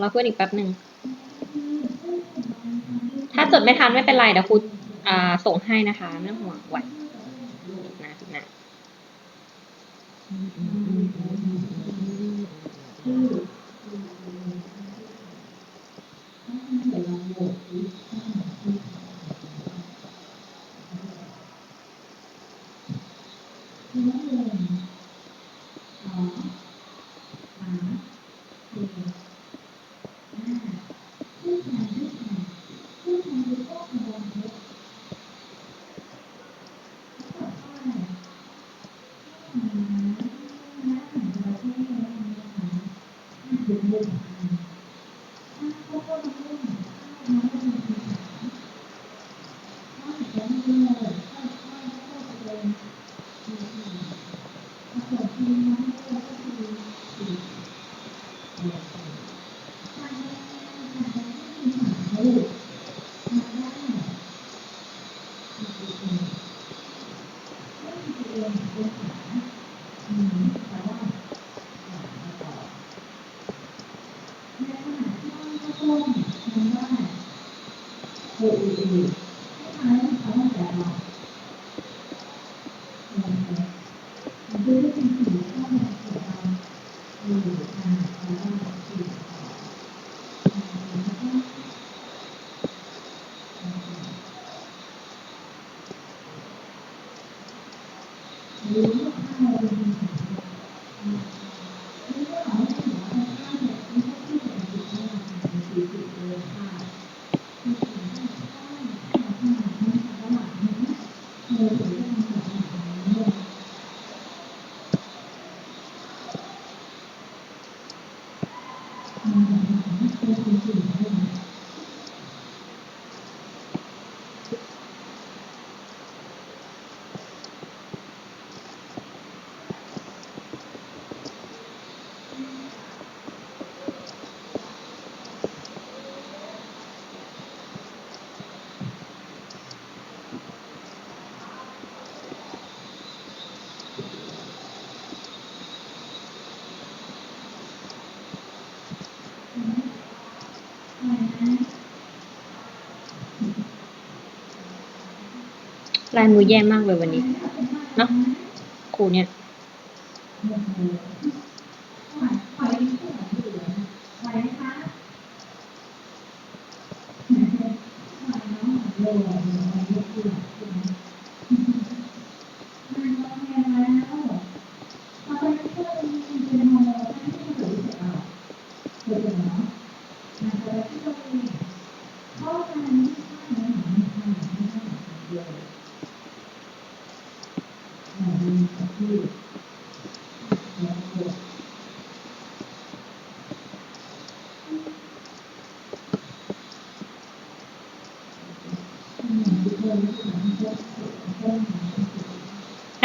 รอเพื่อนอีกแป๊บหนึ่ง ถ้าจดไม่ทันไม่เป็นไรเดี๋ยวครูอ่าส่งให้นะคะไม่ต้องห่วงไหวนะนะ ลายมือแย่มากเลยวันนี้ เนาะครูเนี่ย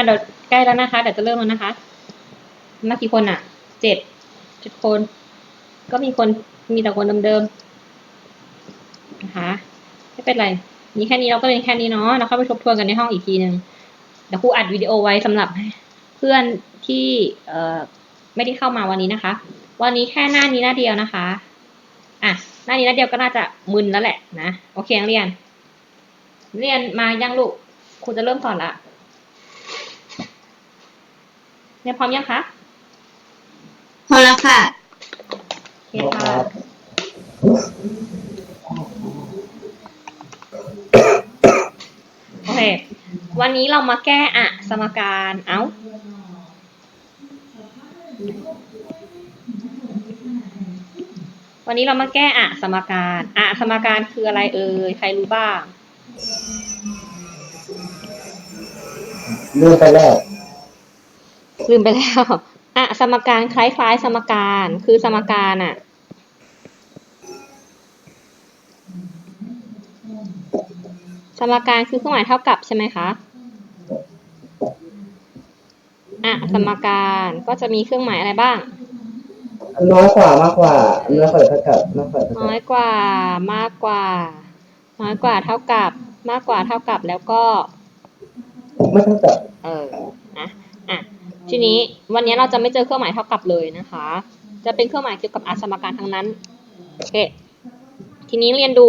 อะเดี๋ยวใกล้ แล้วนะคะเดี๋ยวจะเริ่มแล้วนะคะมากี่คนอะเจ็ดเจ็ดคน ก็มีคนมีแต่คนเดิมๆนะคะไม่เป็นไรมีแค่นี้เราก็เรียนแค่นี้เนาะเราเข้าไปทบทวนกันในห้องอีกทีหนึ่งเดี๋ยวครูอัดวิดีโอไว้สำหรับเพื่อนที่เอ่อไม่ได้เข้ามาวันนี้นะคะ วันนี้แค่หน้านี้หน้าเดียวนะคะอะหน้านี้หน้าเดียวก็น่าจะมึนแล้วแหละนะโอเคนักเรียน เรียนมายังลูกครูจะเริ่มสอนละ เนี่ยพร้อมยังคะพอแล้วค่ะโอเคค่ะ โอเค วันนี้เรามาแก้อะสมการเอ้า วันนี้เรามาแก้อะสมการอะสมการคืออะไรเอ่ย ใครรู้บ้างลืมไปแล้ว ลืมไปแล้วอะสมการคล้ายๆ สมการคือสมการอะสมการคือเครื่องหมายเท่ากับใช่ไหมคะอะสมการก็จะมีเครื่องหมายอะไรบ้าง น้อยกว่ามากกว่าน้อยกว่าเท่ากับมากกว่าเท่าน้กัอบยกว่ามากกว่า น้อยกว่าเท่ากับ มากกว่าเท่ากับแล้วก็ ไม่เท่ากับ เออนะอะ ทีนี้วันนี้เราจะไม่เจอเครื่องหมายเท่ากับเลยนะคะ จะเป็นเครื่องหมายเกี่ยวกับอาสมการทั้งนั้นโอเคทีนี้เรียนดู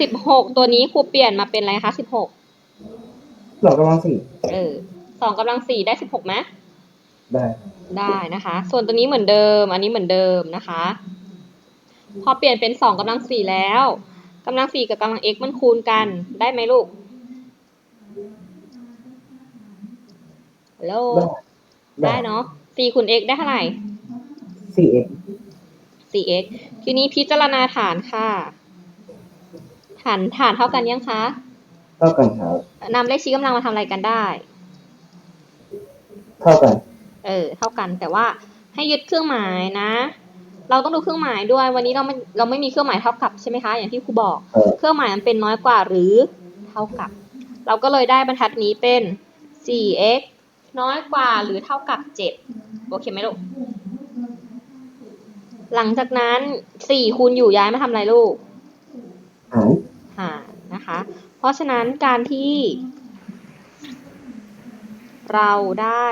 สิบหกตัวนี้ครูเปลี่ยนมาเป็นอะไรคะสิบหกสองกำลังสี่เออสองกำลังสี่ได้สิบหกไหมได้ได้นะคะ ส่วนตัวนี้เหมือนเดิม อันนี้เหมือนเดิมนะคะ พอเปลี่ยนเป็นสองกำลังสี่แล้วกำลังสี่กับกำลัง x มันคูณกันได้ไหมลูกฮัล โหลได้ได้เนาะสี่คูณ x ได้เท่าไหร่สี่เอ็ก 4x ทีนี้พิจารณาฐานค่ะ ฐานฐานเท่ากันยังคะเท่ากันครับนำเลขชี้กำลังมาทำอะไรกันได้ เท่ากัน เออ เท่ากันแต่ว่าให้ยึดเครื่องหมายนะ เราต้องดูเครื่องหมายด้วย วันนี้เราไม่เราไม่มีเครื่องหมายเท่ากับใช่ไหมคะ อย่างที่ครูบอกเออเครื่องหมายมันเป็นน้อยกว่าหรือเท่ากับ เราก็เลยได้บรรทัดนี้เป็น 4x น้อยกว่าหรือเท่ากับ7โอเคไหมลูก หลังจากนั้น4คูณอยู่ย้ายมาทำอะไรลูกหารหารนะคะ เพราะฉะนั้นการที่ เราได้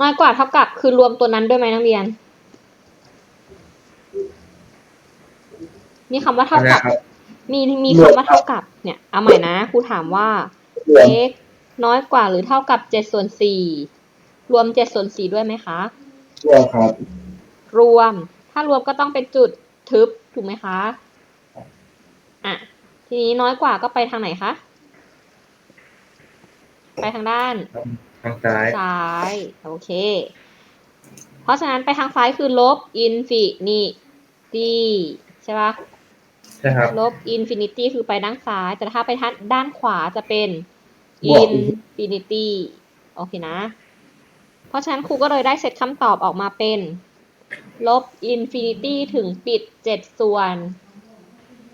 น้อยกว่าเท่ากับคือรวมตัวนั้นด้วยไหมนักเรียน มีคำว่าเท่ากับ มีมีคำว่าเท่ากับ เนี่ย เอาใหม่นะครูถามว่ารวม x น้อยกว่าหรือเท่ากับเจ็ดส่วนสี่รวมเจ็ดส่วนสี่ด้วยไหมคะรวมครับ รวม ถ้ารวมก็ต้องเป็นจุดทึบถูกไหมคะอะทีนี้น้อยกว่าก็ไปทางไหนคะ ไปทางด้าน ทางซ้าย ซ้าย โอเค เพราะฉะนั้นไปทางซ้ายคือลบอินฟินิตี้ใช่ปะใช่ครับ ลบอินฟินิตี้คือไปด้านซ้าย แต่ถ้าไปทางด้านขวาจะเป็นบวอิกนฟินิตี้โอเคนะ เพราะฉะนั้นครูก็เลยได้เซตคำตอบออกมาเป็น ลบอินฟินิตี้ถึงปิดเจ็ดส่วน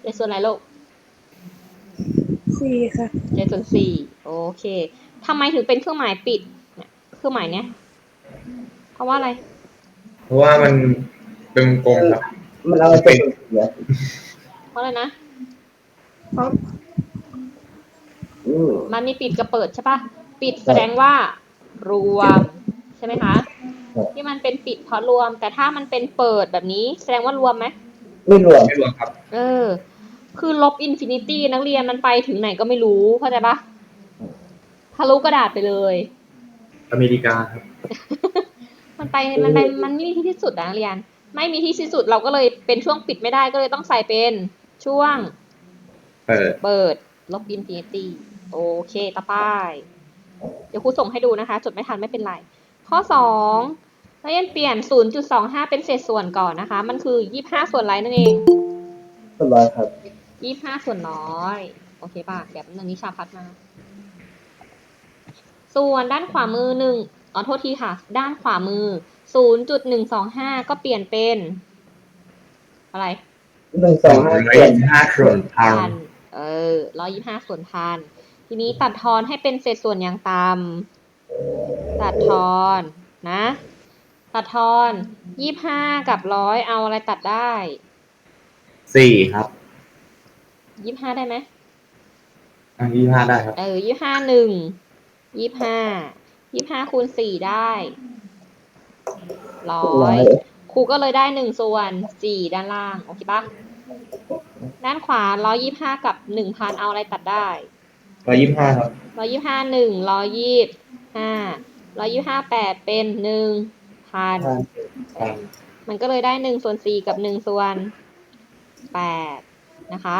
เจ็ดส่วนอะไรลูก สี่ค่ะ เจ็ดส่วนสี่โอเค ทำไมถึงเป็นเครื่องหมายปิดเนี่ยเครื่องหมายเนี้ยเพราะว่าอะไร เพราะว่ามันเป็นวงกลมครับ มันเอาไปเป็นเสียเพราะอะไรนะอืมมันมีปิดกับเปิดใช่ปะปิดแสดงว่ารวมใช่ไหมคะ ที่มันเป็นปิดเพราะรวม แต่ถ้ามันเป็นเปิดแบบนี้ แสดงว่ารวมไหมไม่รวมไม่รวมครับ เออ คือลบอินฟินิตี้นักเรียนมันไปถึงไหนก็ไม่รู้เข้าใจปะ ทะลุกระดาษไปเลย อเมริกาครับ มันไปมันไปมันไม่มีที่สิ้นสุดนะนักเรียน ไม่มีที่สิ้นสุดเราก็เลยเป็นช่วงปิดไม่ได้ก็เลยต้องใส่เป็นช่วง เปิดเปิด ลบอินฟินิตี้โอเคต่อไป เดี๋ยวครูส่งให้ดูนะคะ จดไม่ทันไม่เป็นไร ข้อสองนักเรียนเปลี่ยน 0.25 เป็นเศษส่วนก่อนนะคะ มันคือ 25 ส่วนไรนั่นเองสบายครับ 25 ส่วนน้อย โอเคป่ะเดี๋ยวนึงนิชาพัดมา ส่วนด้านขวามือหนึ่งอ๋อโทษทีค่ะ ด้านขวามือ 0.125 ก็เปลี่ยนเป็น อะไรหนึ่งสองห้าร้อยเจ็ดห้าส่วนพันพันเออ125ส่วนพัน ทีนี้ตัดทอนให้เป็นเศษส่วนอย่างต่ำตัดทอนนะ ตัดทอน25กับ100เอาอะไรตัดได้ สี่ครับ25ได้ไหมอันยี่ห้าได้ครับ เออ25หนึ่ง 25 25คูณ4ได้ร้อร้อยยครูก็เลยได้1ส่วน4ด้านล่าง โอเคปะด้านขวา125กับ1,000เอาอะไรตัดได้ร้อยยี่ห้าครับร้อยยี่ห้าหนึ่งร้อยยี่ห้าร้อยยี่ห้าแปดเป็นหนึ่งพันพันพันมันก็เลยได้หนึ่งส่วนสี่กับหนึ่งส่วนแปดนะคะ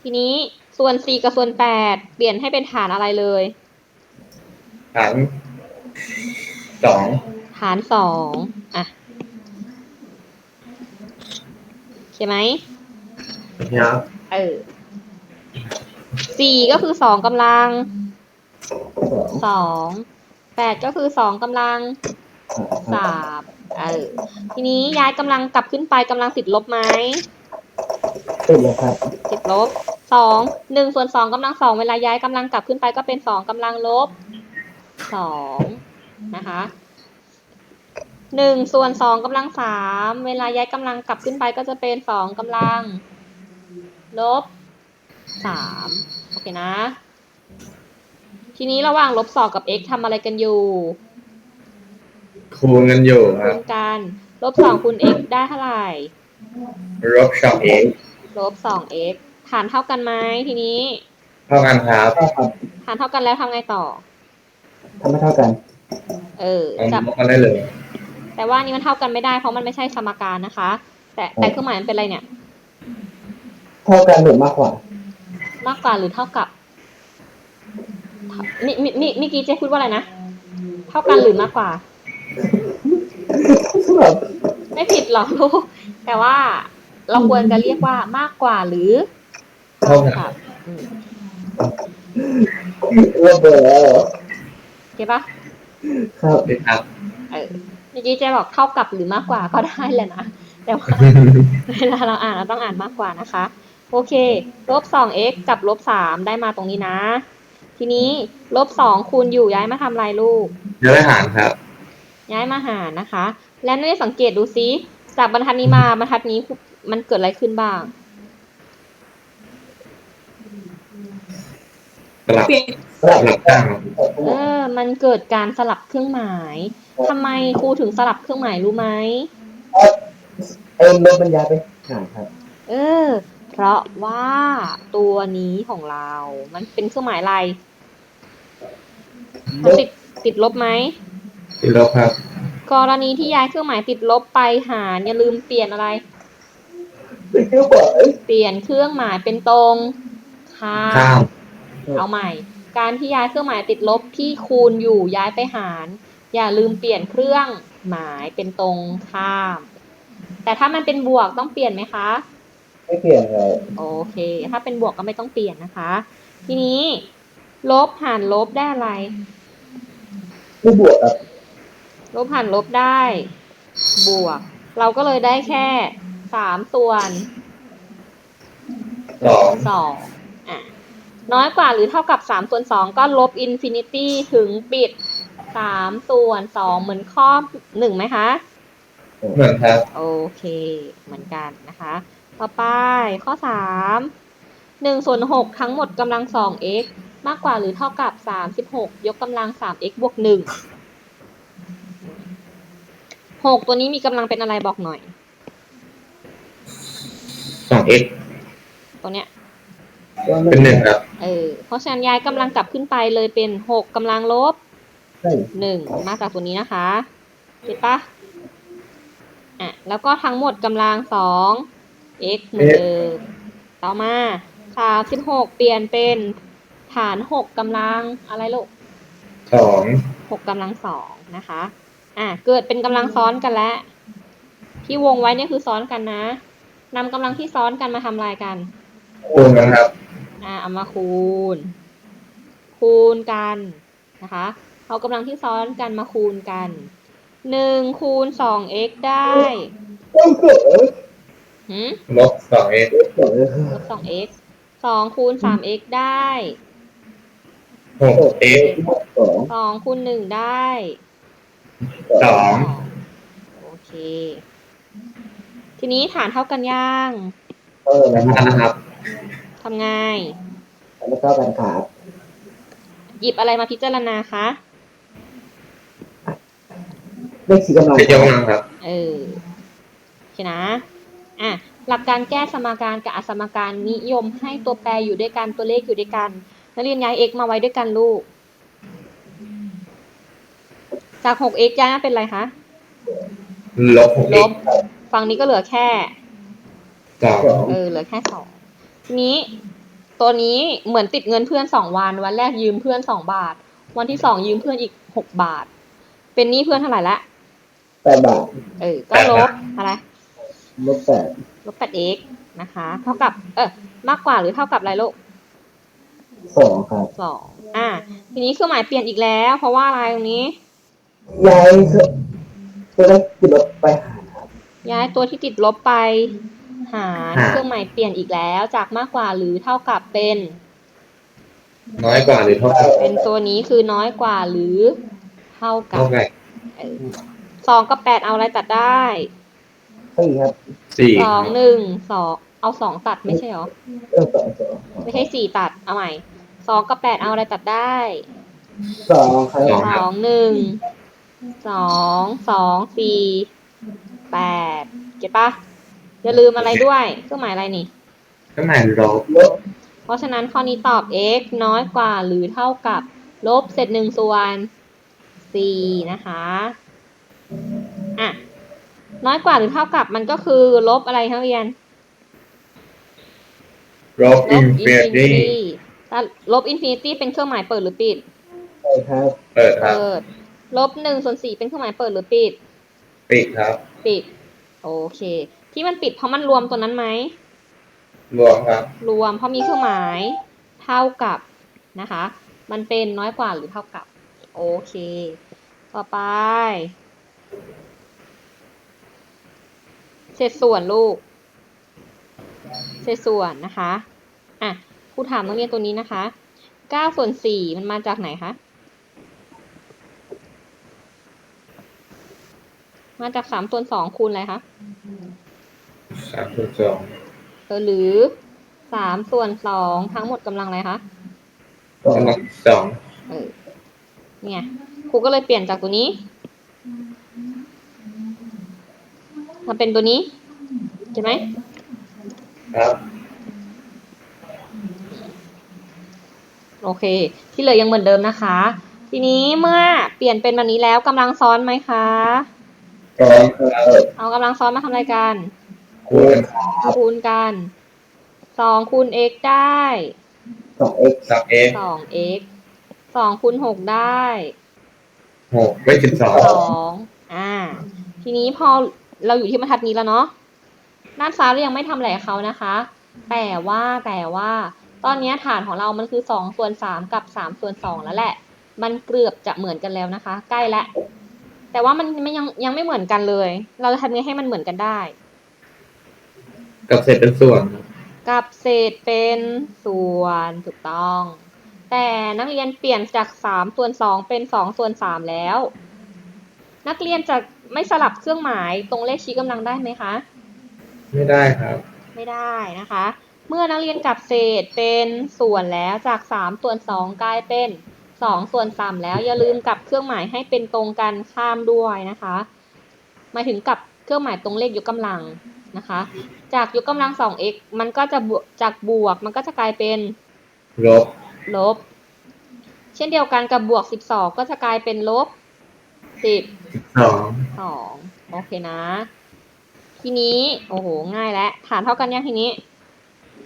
ทีนี้ ส่วนสี่กับส่วนแปดเปลี่ยนให้เป็นฐานอะไรเลย ฐานสองฐานสองอะโอเคไหมครับเออสี่ก็คือสองกำลังสองสองแปดก็คือสองกำลังสามเออทีนี้ย้ายกำลังกลับขึ้นไปกำลังติดลบไหมติดเลยครับติดลบ สองหนึ่งส่วนสองกำลังสองเวลาย้ายกำลังกลับขึ้นไปก็เป็นสองกำลังลบสองนะคะหนึ่งส่วนสองกำลังสามเวลาย้ายกำลังกลับขึ้นไปก็จะเป็นสองกำลังลบสามโอเคนะ ทีนี้ระหว่างลบสองกับ x ทำอะไรกันอยู่ คูณกันอยู่คคูรับณกันลบสองคูณ x ได้เท่าไหร่ ลบสองเองลบสอง x ฐานเท่ากันไหมทีนี้เท่ากันครับใช่ครับฐานเท่ากันแล้วทำไงต่อ ทำไม่เท่ากันเออเอาจับ ลบกันได้เลย แต่ว่านี่มันเท่ากันไม่ได้เพราะมันไม่ใช่สมการนะคะ แต่แต่เครื่องหมายมันเป็นอะไรเนี่ย เท่ากันหรือมากกว่ามากกว่าหรือเท่ากับมีมีมีเมื่อกี้เจ๊พูดว่าอะไรนะ เท่ากันหรือมากกว่า แบบไม่ผิดหรอกลูกแต่ว่าเราควรจะเรียกว่ามากกว่าหรือ เท่ากันกับอืมระเบิดแล้วเหรอโอเคปะครับนี่ครับเออเมื่อกี้เจ๊บอกเท่ากับหรือมากกว่าก็ได้แหละนะ แต่ว่า เวลาเราอ่านเราต้องอ่านมากกว่านะคะ โอเคลบสอง x กับลบสามได้มาตรงนี้นะ ทีนี้ลบสองคูณอยู่ย้ายมาทำอะไรลูกเดี๋ยวได้หารครับ ย้ายมาหารนะคะ และนี่สังเกตดูซิจากบรรทัดนี้มาบรรทัดนี้มันเกิดอะไรขึ้นบ้าง สลับสลับสลับข้างครับเออ มันเกิดการสลับเครื่องหมายทำไมครูถึงสลับเครื่องหมายรู้ไหมเอ็นลบบรรยายไปหารครับ เออ เพราะว่าตัวนี้ของเรา มันเป็นเครื่องหมายอะไรมันติดติดลบไหมติดลบครับ กรณีที่ย้ายเครื่องหมายติดลบไปหารอย่าลืมเปลี่ยนอะไร เป็นเครื่องหมายเปลี่ยนเครื่องหมายเป็นตรงข้าข้ามม เอาใหม่ การที่ย้ายเครื่องหมายติดลบที่คูณอยู่ย้ายไปหาร อย่าลืมเปลี่ยนเครื่องหมายเป็นตรงข้าม แต่ถ้ามันเป็นบวกต้องเปลี่ยนไหมคะ ไม่เปลี่ยนครับโอเค ถ้าเป็นบวกก็ไม่ต้องเปลี่ยนนะคะ ทีนี้ ลบหารลบได้อะไร ไม่บวกครับลบหารลบได้ บวก เราก็เลยได้แค่สามส่วนสอง สองอะ น้อยกว่าหรือเท่ากับสามส่วนสองก็ลบอินฟินิตี้ถึงปิดสามส่วนสองเหมือนข้อหนึ่งไหมคะ เหมือนครับ โอเค เหมือนกันนะคะ ต่อไปข้อสามหนึ่งส่วนหกทั้งหมดกำลังสอง x มากกว่าหรือเท่ากับสามสิบหกยกกำลังสาม x บวกหนึ่งหกตัวนี้มีกำลังเป็นอะไรบอกหน่อยสองเอ็กตัวเนี้ย เป็นหนึ่งครับ เออ เพราะฉะนั้นย้ายกำลังกลับขึ้นไปเลยเป็นหกกำลังลบใช่หนึ่งมาจากตัวนี้นะคะเห็นปะอะ แล้วก็ทั้งหมดกำลังสอง x เหมือนเดิมต่อมาสามสิบหกเปลี่ยนเป็นฐานหกกำลังอะไรลูกสองหกกำลังสองนะคะ อะ เกิดเป็นกำลังซ้อนกันแล้ว ที่วงไว้เนี่ยคือซ้อนกันนะนำกำลังที่ซ้อนกันมาทำลายกันคูณกันครับ อ่าเอามาคูณ คูณกันนะคะเอากำลังที่ซ้อนกันมาคูณกันหนึ่งคูณสอง x ได้ต้องเกิดหืมลบสองเอ็กเกิดลบสอง x สองคูณสาม x ได้หกเอ็กสองสองคูณหนึ่งได้สองโอเค ทีนี้ฐานเท่ากันย่างเออแล้วนะครับนะครับ ทำไงแล้วก็การขาดหยิบอะไรมาพิจารณาคะเลขสี่กำลังเป็นยกกำลังครับ เออโอเคนะ อะ หลักการแก้สมการกับอสมการนิยมให้ตัวแปรอยู่ด้วยกันตัวเลขอยู่ด้วยกันนักเรียนย้าย x มาไว้ด้วยกันลูก จาก 6x ย้ายมาเป็นอะไรคะ ลบหกลเอ็กบ ฝั่งนี้ก็เหลือแค่สองสองเออ เหลือแค่สอง ทีนี้ตัวนี้เหมือนติดเงินเพื่อนสองวัน วันแรกยืมเพื่อนสองบาท วันที่สองยืมเพื่อนอีกหกบาท เป็นหนี้เพื่อนเท่าไหร่ละแปดบาท เออ ก็ลบอะไร ลบแปดลบ 8x นะคะ เท่ากับ เออมากกว่าหรือเท่ากับอะไรลูกสองครับสองอ่า ทีนี้เครื่องหมายเปลี่ยนอีกแล้ว เพราะว่าอะไรตรงนี้ ย้ายตัวเลขติดลบไปหารครับย้ายตัวที่ติดลบไป หารเครื่องหมายเปลี่ยนอีกแล้วจากมากกว่าหรือเท่ากับเป็น น้อยกว่าหรือเท่ากับเป็นตัวนี้คือน้อยกว่าหรือเท่ากัเท่าบกับเออสองกับแปดเอาอะไรตัดได้สี่ครับสี่สองหนึ่งสองเอาสองตัดไม่ใช่เหรอ เออสองสองไม่ใช่สี่ตัดเอาใหม่สองกับแปดเอาอะไรตัดได้สองครับสองหนึ่งสองสองสี่แปดเก็ตปะ อย่าลืมอะไรด้วยเครื่องหมายอะไรนี่ ก็หมายลบลบเพราะฉะนั้นข้อนี้ตอบ x น้อยกว่าหรือเท่ากับลบเศษหนึ่งส่วนสี่นะคะอะน้อยกว่าหรือเท่ากับมันก็คือลบอะไรทั้งเรียน ลบลอิบนอิฟินนิฟินิตี้ตี้ถ้าลบอินฟินิตี้เป็นเครื่องหมายเปิดหรือปิดใช่ครับเปิดครับ เปิด ลบหนึ่งส่วนสี่เป็นเครื่องหมายเปิดหรือปิด ปิดครับ ปิด โอเค ที่มันปิดเพราะมันรวมตัวนั้นไหม รวมครับ รวมเพราะมีเครื่องหมายเท่ากับนะคะ มันเป็นน้อยกว่าหรือเท่ากับ โอเค ต่อไป เศษส่วนลูก เศษส่วนนะคะ อะครูถามนักเรียนตัวนี้นะคะ9ส่วน4มันมาจากไหนคะมาจาก3ส่วน2คูณอะไรคะ สามส่วนสองเออหรือ3ส่วน2ทั้งหมดกำลังอะไรคะสองกำลังสองเออเนี่ยครูก็เลยเปลี่ยนจากตัวนี้มาเป็นตัวนี้ใช่ไหมครับโอเค ที่เหลือยังเหมือนเดิมนะคะ ทีนี้เมื่อเปลี่ยนเป็นแบบนี้แล้วกำลังซ้อนไหมคะสองครับเอากำลังซ้อนมาทำอะไรกัน คูณคูณกันสองคูณ x ได้สองเอ็กซ์สามเอ็กสอง x สองคูณหกได้หกไม่สิบสองสองอ่า ทีนี้พอเราอยู่ที่บรรทัดนี้แล้วเนาะด้านซ้ายเรายังไม่ทำอะไรกับเขานะคะ แต่ว่าแต่ว่า ตอนนี้ฐานของเรามันคือสองส่วนสามกับสามส่วนสองแล้วแหละ มันเกือบจะเหมือนกันแล้วนะคะ ใกล้แล้วแต่ว่ามันไม่ยังยังไม่เหมือนกันเลย เราจะทำยังไงให้มันเหมือนกันได้ กับเศษเป็นส่วนครับกับเศษเป็นส่วนถูกต้อง แต่นักเรียนเปลี่ยนจากสามส่วนสองเป็นสองส่วนสามแล้ว นักเรียนจะไม่สลับเครื่องหมายตรงเลขชี้กำลังได้ไหมคะ ไม่ได้ครับ ไม่ได้นะคะ เมื่อนักเรียนกลับเศษเป็นส่วนแล้วจากสามส่วนสองกลายเป็นสองส่วนสามแล้วอย่าลืมกลับเครื่องหมายให้เป็นตรงกันข้ามด้วยนะคะหมายถึงกลับเครื่องหมายตรงเลขยกกำลัง นะคะ จากยกกำลัง 2x มันก็จะบวกจากบวกมันก็จะกลายเป็นลบลบ เช่นเดียวกันกับบวก12ก็จะกลายเป็นลบ10สอง2โอเคนะ ทีนี้โอ้โหง่ายแล้วฐานเท่ากันยังทีนี้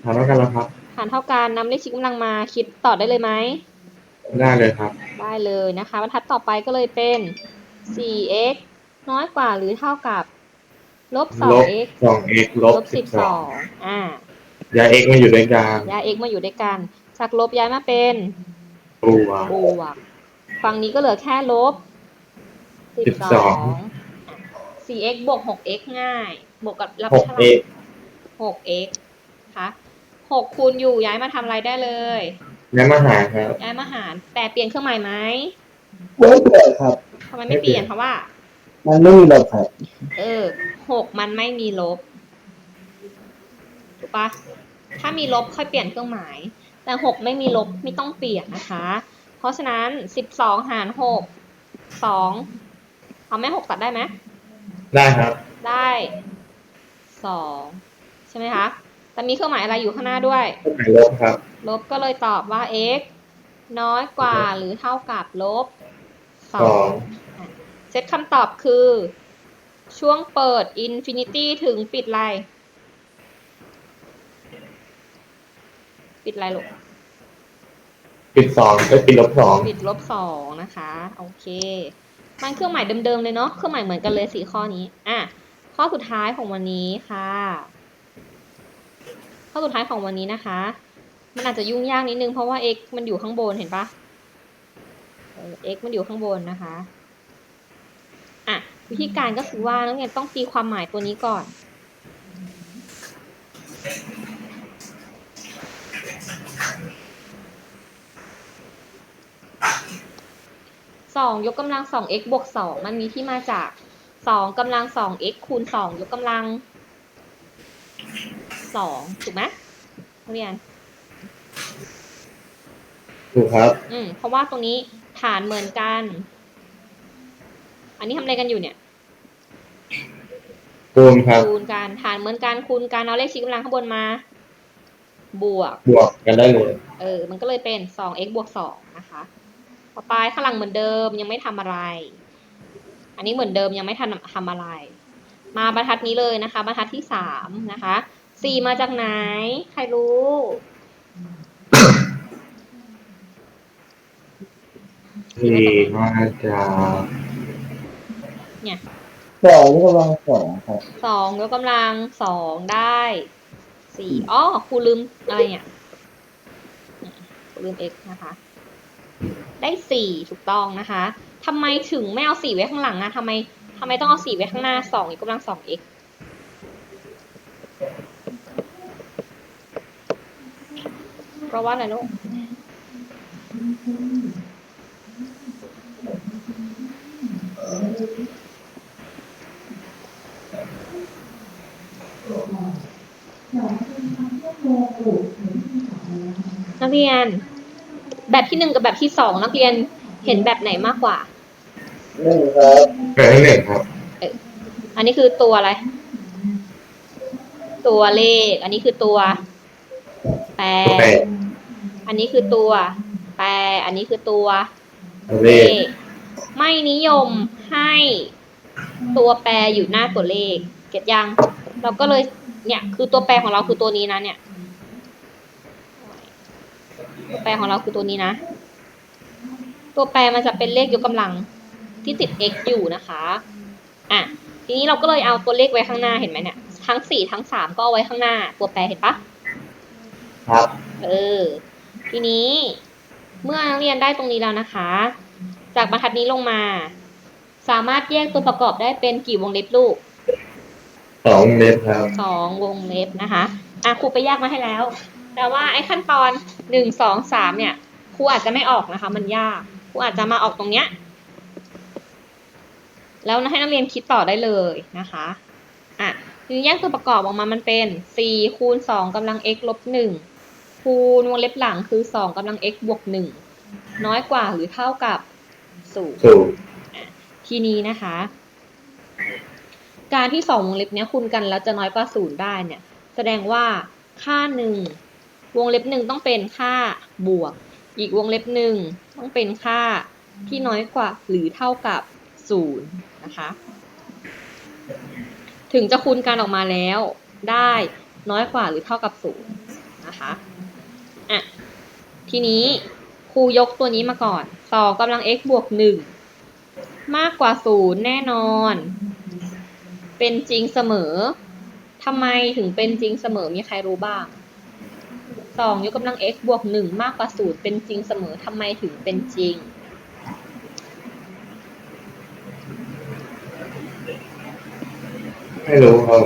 ทำแล้วกันแล้วครับฐานเท่ากันนำเลขชี้กำลังมาคิดต่อได้เลยไหมได้เลยครับ ได้เลยนะคะบรรทัดต่อไปก็เลยเป็น 4x น้อยกว่าหรือเท่ากับ ลบลบ 2x สองเอ็กลลบบสิบสอง12อ่า ย้ายเอ็กมาอยู่ด้วยกันย้าย x มาอยู่ด้วยกัน จากลบย้ายมาเป็นบวก บวก ฝั่งนี้ก็เหลือแค่ลบ12 4x บวก 6x ง่าย บวกกับรับหกเท่าไหเอ็ร่ก 6x คะ6คูณอยู่ย้ายมาทำอะไรได้เลยย้ายมาหารครับ ย้ายมาหารแต่เปลี่ยนเครื่องหมายไหมไม่เปลี่ยนครับทำไมไม่เปลี่ยนเพราะว่า มันไม่มีลบครับ เออ6มันไม่มีลบ ถูกปะถ้ามีลบค่อยเปลี่ยนเครื่องหมาย แต่6ไม่มีลบไม่ต้องเปลี่ยนนะคะ เพราะฉะนั้น12หาร6 2เอาแม่6ตัดได้ไหมได้ครับได้สองใช่ไหมคะแต่มีเครื่องหมายอะไรอยู่ข้างหน้าด้วย เครื่องหมายลบครับ ลบก็เลยตอบว่า x น้อยกว่าหรือเท่ากับลบสสอองงอะ เซตคำตอบคือ ช่วงเปิด infinity ถึงปิดอะไรปิดอะไรลูกปิดสองไปปิดลบสองปิดลบสองนะคะ โอเค มันเครื่องหมายเดิมๆเลยเนาะเครื่องหมายเหมือนกันเลยสี่ข้อนี้ อะ ข้อสุดท้ายของวันนี้ค่ะ ข้อสุดท้ายของวันนี้นะคะ มันอาจจะยุ่งยากนิดนึงเพราะว่า x มันอยู่ข้างบนเห็นปะเออ x มันอยู่ข้างบนนะคะ อะวิธีการก็คือว่านักเรียนต้องตีความหมายตัวนี้ก่อนสองยกกำลังสอง x บวกสองมันมีที่มาจากสองกำลังสอง x คูณสองยกกำลังสองถูกไหมนักเรียน ถูกครับ อืมเพราะว่าตรงนี้ฐานเหมือนกัน อันนี้ทำอะไรกันอยู่เนี่ย คูณครับ คูณกันฐานเหมือนกันคูณกันเอาเลขชี้กำลังข้างบนมา บวก บวกกันได้เลยเออ มันก็เลยเป็น 2x บวก 2 นะคะ ต่อไปข้างหลังเหมือนเดิมยังไม่ทำอะไร อันนี้เหมือนเดิมยังไม่ทันทำอะไร มาบรรทัดนี้เลยนะคะ บรรทัดที่สามนะคะ สี่มาจากไหน ใครรู้ สี่มาจาก เนี่ยสองนี่กำลังสองครับสองยกกำลังสองได้สี่อ๋อครูลืมอะไรเนี่ยครูลืม x นะคะ ได้สี่ถูกต้องนะคะทำไมถึงไม่เอาสี่ไว้ข้างหลังอะทำไมทำไมต้องเอาสี่ไว้ข้างหน้าสองยกกำลังสอง x เพราะว่าอะไรลูก เรียน แบบที่หนึ่งกับแบบที่สองนักเรียนเห็นแบบไหนมากกว่า หนึ่งครับแบบที่หนึ่งครับ อันนี้คือตัวอะไร ตัวเลข อันนี้คือตัวแปรแปดอันนี้คือตัวแปรอันนี้คือตัวเลข ไม่นิยมให้ตัวแปรอยู่หน้าตัวเลข เก็ตยัง เราก็เลยเนี่ย คือตัวแปรของเราคือตัวนี้นะเนี่ย ตัวแปรของเราคือตัวนี้นะ ตัวแปรมันจะเป็นเลขยกกำลังที่ติด x อยู่นะคะอะทีนี้เราก็เลยเอาตัวเลขไว้ข้างหน้าเห็นไหมเนี่ย ทั้งสี่ทั้งสามก็เอาไว้ข้างหน้า ตัวแปรเห็นปะครับ เออ ทีนี้เมื่อนักเรียนได้ตรงนี้แล้วนะคะ จากบรรทัดนี้ลงมา สามารถแยกตัวประกอบได้เป็นกี่วงเล็บลูกสองเมตรครับสองวงเล็บนะคะ อะครูไปแยกมาให้แล้ว แต่ว่าไอ้ขั้นตอนหนึ่งสองสามเนี่ยครูอาจจะไม่ออกนะคะ มันยากครูอาจจะมาออกตรงเนี้ยแล้วให้นักเรียนคิดต่อได้เลยนะคะอะทีนี้แยกตัวประกอบออกมามันเป็นสี่คูณสองกำลัง x ลบหนึ่งคูณวงเล็บหลังคือสองกำลัง x บวกหนึ่งน้อยกว่าหรือเท่ากับศูนย์ศูนย์ทีนี้นะคะ การที่สองวงเล็บเนี้ยคูณกันแล้วจะน้อยกว่าศูนย์ได้เนี่ย แสดงว่าค่าหนึ่ง วงเล็บหนึ่งต้องเป็นค่าบวก อีกวงเล็บหนึ่งต้องเป็นค่าที่น้อยกว่าหรือเท่ากับศูนย์นะคะ ถึงจะคูณกันออกมาแล้วได้น้อยกว่าหรือเท่ากับศูนย์นะคะอะทีนี้ครูยกตัวนี้มาก่อนสองกำลัง x บวกหนึ่งมากกว่าศูนย์แน่นอน เป็นจริงเสมอทำไมถึงเป็นจริงเสมอมีใครรู้บ้าง สองยกกำลัง x บวกหนึ่งมากกว่าศูนย์เป็นจริงเสมอทำไมถึงเป็นจริง ไม่รู้ครับ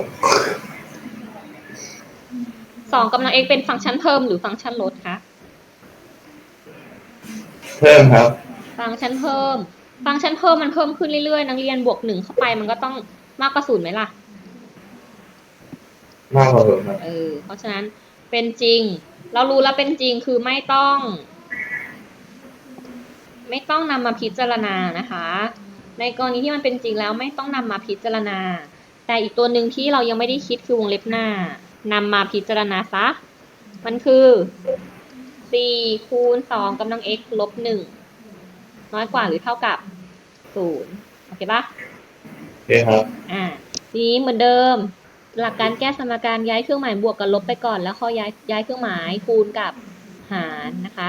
สองกำลัง x เป็นฟังก์ชันเพิ่มหรือฟังก์ชันลดคะ เพิ่มครับ ฟังก์ชันเพิ่ม ฟังก์ชันเพิ่มมันเพิ่มขึ้นเรื่อยๆ นักเรียนบวกหนึ่งเข้าไปมันก็ต้องมากกว่าศูนย์ไหมล่ะ มากกว่าศูนย์ครับ เออ เพราะฉะนั้นเป็นจริง เรารู้แล้วเป็นจริงคือไม่ต้อง ไม่ต้องนำมาพิจารณานะคะ ในกรณีที่มันเป็นจริงแล้วไม่ต้องนำมาพิจารณา แต่อีกตัวหนึ่งที่เรายังไม่ได้คิดคือวงเล็บหน้านำมาพิจารณาซะ มันคือ4คูณ2กำลัง x ลบ1น้อยกว่าหรือเท่ากับ0โอเคปะโอเคครับ อ่าทีนี้เหมือนเดิม หลักการแก้สมการย้ายเครื่องหมายบวกกับลบไปก่อน แล้วค่อยย้ายย้ายเครื่องหมายคูณกับหารนะคะ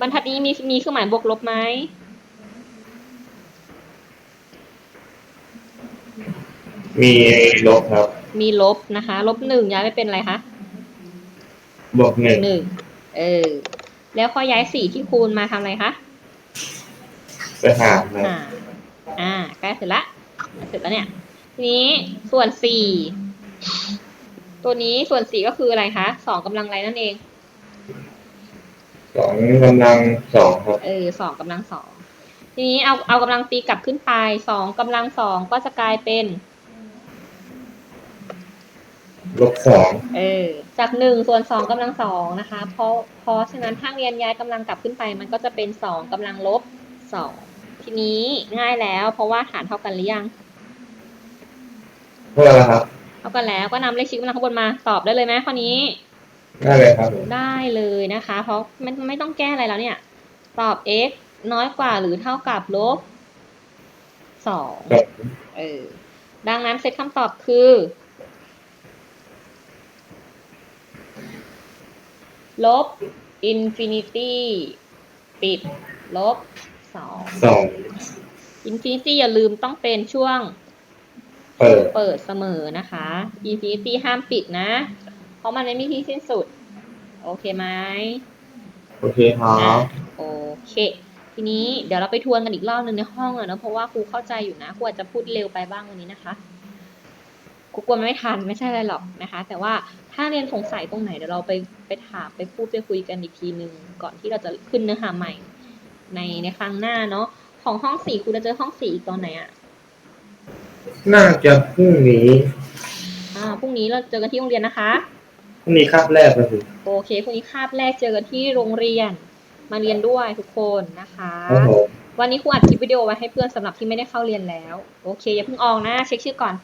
บรรทัดนี้มีมีเครื่องหมายบวกลบไหมมีลบครับ มีลบนะคะ ลบหนึ่งย้ายไปเป็นอะไรคะบวกหนึ่งหนึ่งเออ แล้วค่อยย้ายสี่ที่คูณมาทำอะไรคะไปหารครับหารอ่าใกล้เสร็จละเสร็จแล้วเนี่ยที นี้ส่วนสี่ตัวนี้ส่วนสี่ก็คืออะไรคะสองกำลังอะไรนั่นเอง สองกำลังสองครับเออสองกำลังสองทีนี้เอาเอากำลังตีกลับขึ้นไปสองกำลังสองก็จะกลายเป็น ลบสองเออ จากหนึ่งส่วนสองกำลังสองนะคะ เพราะเพราะฉะนั้นถ้าเรียนย้ายกำลังกลับขึ้นไป มันก็จะเป็นสองกำลังลบสองทีนี้ง่ายแล้ว เพราะว่าฐานเท่ากันหรือยัง เท่าไหร่แล้วครับ เท่ากันแล้วก็นำเลขชี้กำลังข้างบนมาตอบได้เลยไหมข้อนี้ ได้เลยครับได้เลยนะคะ เพราะไม่ไม่ต้องแก้อะไรแล้วเนี่ย ตอบ x น้อยกว่าหรือเท่ากับลบสองครับเออดังนั้นเซตคำตอบคือ ลบอินฟินิตี้ปิด ลบสองสองอินฟินิตี้อย่าลืมต้องเป็นช่วง เปิด เปิดเสมอนะคะอินฟินิตี้ห้ามปิดนะ เพราะมันไม่มีที่สิ้นสุด โอเคไหมโอเคครับโอเค ทีนี้เดี๋ยวเราไปทวนกันอีกรอบหนึ่งในห้องอะนะเพราะว่าครูเข้าใจอยู่นะครูอาจจะพูดเร็วไปบ้างวันนี้นะคะครูกลัวมันไม่ทันไม่ใช่อะไรหรอกนะคะ แต่ว่าถ้าเรียนสงสัยตรงไหนเดี๋ยวเราไปไปถามไปพูดไปคุยกันอีกทีหนึ่งก่อนที่เราจะขึ้นเนื้อหาใหม่ ในในครั้งหน้าเนาะของห้องสี่ครูจะเจอห้องสี่อีกตอนไหนอะ น่าจะพรุ่งนี้อ่าพรุ่งนี้เราเจอกันที่โรงเรียนนะคะ พรุ่งนี้คาบแรกนะสิโอเคพรุ่งนี้คาบแรกเจอกันที่โรงเรียน มาเรียนด้วยทุกคนนะคะ ครับผมวันนี้ครูอัดคลิปวิดีโอไว้ให้เพื่อนสำหรับที่ไม่ได้เข้าเรียนแล้ว โอเคอย่าเพิ่งออกนะ เช็คชื่อก่อน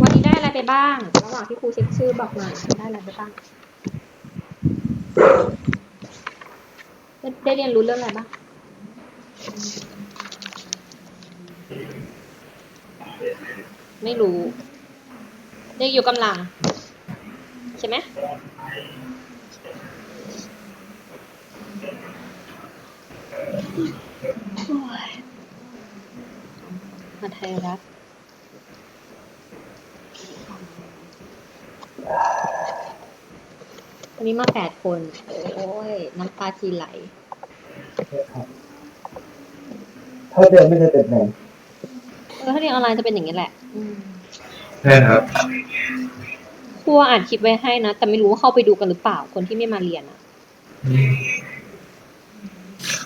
วันนี้ได้อะไรไปบ้าง ระหว่างที่ครูเช็คชื่อบอกหน่อยได้อะไรไปบ้างได้ได้เรียนรู้เรื่องอะไรบ้าง ไม่รู้เรียกอยู่กำลัง ใช่ไหมมาไทยรัฐวันนี้มาแปดคน โอ้ย น้ำตาจีไหลเท่าเดิมไม่เคยเปลี่ยนแปลง เออถ้าเรียนออนไลน์จะเป็นอย่างนี้แหละ อืมใช่ครับ ครูอ่านคลิปไว้ให้นะ แต่ไม่รู้ว่าเข้าไปดูกันหรือเปล่าคนที่ไม่มาเรียนอะ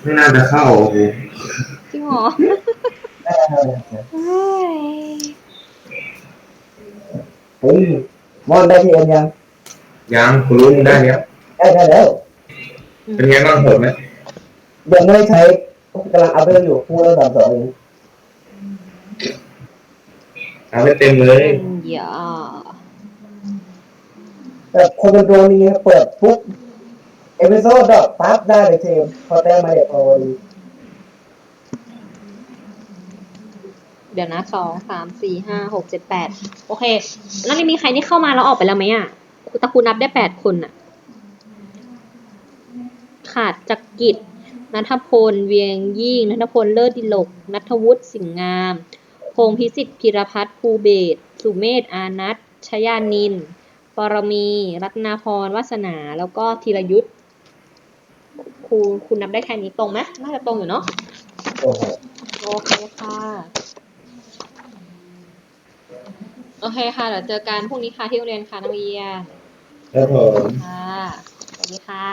ไม่น่าจะเข้าโอ้โหจริงเหรอเฮ้ยเฮ้ยมอนได้ที่เอ็นยังยังคุณรู้ได้เนี้ยได้ได้แล้วเป็นไงบ้างโหดไหมยังไม่ได้ใช้กำลังอัพเดทอยู่พูดแล้วสามสองเอง เอาไปเต็มเลย อย่าแต่คนเป็นตัวนี้เปิดปุ๊บเอพิโซดดอกปั๊บได้เลยเทมพอแต้มมาเด็ดพอดีเดี๋ยวนะสองสามสี่ห้าหกเจ็ดแปดโอเค แล้วนี่มีใครที่เข้ามาแล้วออกไปแล้วไหมอะตะคูนับได้แปดคนอะ ขาดจักกิจนัทพล เวียงยิ่งนัทพลเลิศดิลกนัทวุฒิสิงห์งาม พงษ์พิสิทธิ์พิรพัฒน์ภูเบศรสุเมธอานัทชยานิน ปรมี รัตนาพรวาสนา แล้วก็ธีรยุทธครูคุณนับได้แค่นี้ตรงไหมน่าจะตรงอยู่เนาะโอ้โหโอเคค่ะ โอเคค่ะ เดี๋ยวเจอกันพรุ่งนี้ค่ะที่โรงเรียนค่ะนักเรียนครับผมค่ะ สวัสดีค่ะ